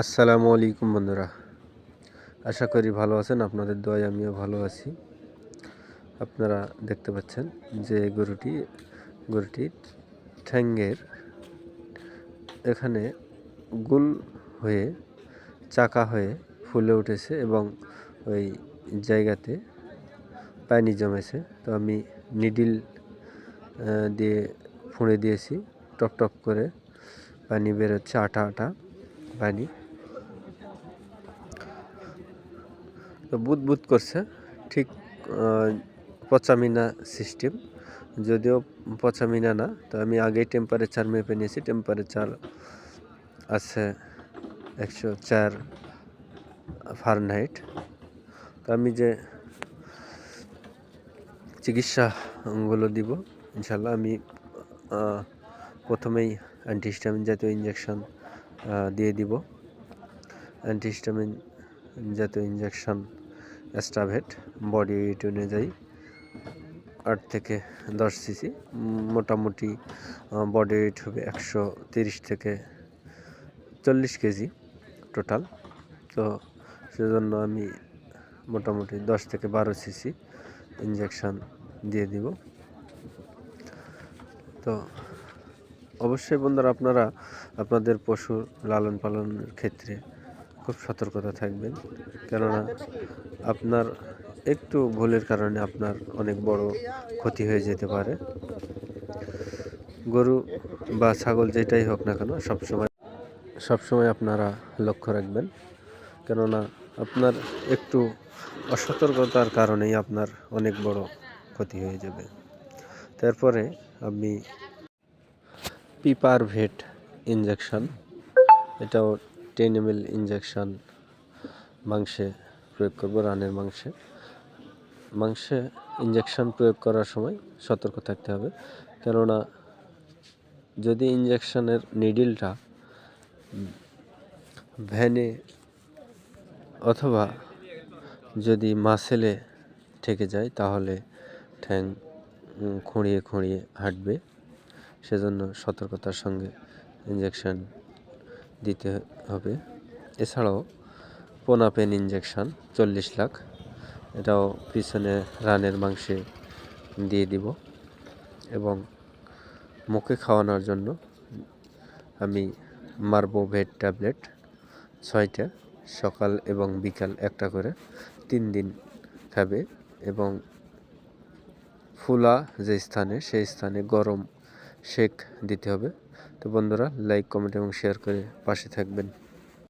আসসালামু আলাইকুম বন্ধুরা। আশা করি ভালো আছেন, আপনাদের দোয়ায় আমিও ভালো আছি। আপনারা দেখতে পাচ্ছেন যে গরুটি গরুটি ঠ্যাঙ্গের এখানে গুল হয়ে, চাকা হয়ে ফুলে উঠেছে এবং ওই জায়গাতে পানি জমেছে। তো আমি নিডিল দিয়ে ফুঁড়ে দিয়েছি টপ টপ করে পানি বেরোচ্ছে, আটা আটা পানি। তো বুদ বুদ করছে, ঠিক পচামিনা সিস্টেম। যদিও পচামিনা না, তো আমি আগেই টেম্পারেচার মেপে নিয়েছি। টেম্পারেচার আছে একশো চার ফারনাইট তো আমি যে চিকিৎসাগুলো দিব ইনশাল্লাহ আমি প্রথমেই অ্যান্টিহিস্টামিন জাতীয় ইঞ্জেকশন দিয়ে দিব। অ্যান্টিহিস্টামিন জাতীয় ইঞ্জেকশন অ্যাস্টাভেট বডি ওয়েট অনুযায়ী আট থেকে দশ সিসি, মোটামুটি বডি ওয়েট হবে একশো তিরিশ থেকে চল্লিশ কেজি টোটাল। তো সেজন্য আমি মোটামুটি দশ থেকে বারো সিসি ইঞ্জেকশান দিয়ে দিব। তো অবশ্যই বন্ধুরা আপনারা আপনাদের পশু লালন পালনের ক্ষেত্রে খুব সতর্কতা থাকবেন। কেননা আপনার একটু ভুলের কারণে আপনার অনেক বড় ক্ষতি হয়ে যেতে পারে। গরু বা ছাগল যেটাই হোক না কেন, সবসময় সবসময় আপনারা লক্ষ্য রাখবেন। কেননা আপনার একটু অসতর্কতার কারণেই আপনার অনেক বড় ক্ষতি হয়ে যাবে। তারপরে আমি পিপার ভেট ইঞ্জেকশন এটাও টেন এম এল ইঞ্জেকশান মাংসে প্রয়োগ করব, রানের মাংসে। মাংসে ইঞ্জেকশান প্রয়োগ করার সময় সতর্ক থাকতে হবে। কেননা যদি ইঞ্জেকশনের নিডিলটা ভ্যানে অথবা যদি মাসেলে ঠেকে যায়, তাহলে ঠ্যাং খুঁড়িয়ে খুঁড়িয়ে হাঁটবে। সেজন্য সতর্কতার সঙ্গে ইঞ্জেকশন দিতে হবে। এছাড়াও পোনাপেন ইঞ্জেকশান চল্লিশ লাখ। এটাও পিছনে রানের মাংসে দিয়ে দিব। এবং মুখে খাওয়ানোর জন্য আমি মার্বোভেট ট্যাবলেট ছয়টা সকাল এবং বিকাল একটা করে তিন দিন খাবে এবং ফুলা যে স্থানে, সেই স্থানে গরম শেক দিতে হবে। তো বন্ধুরা লাইক কমেন্ট এবং শেয়ার করে পাশে থাকবেন।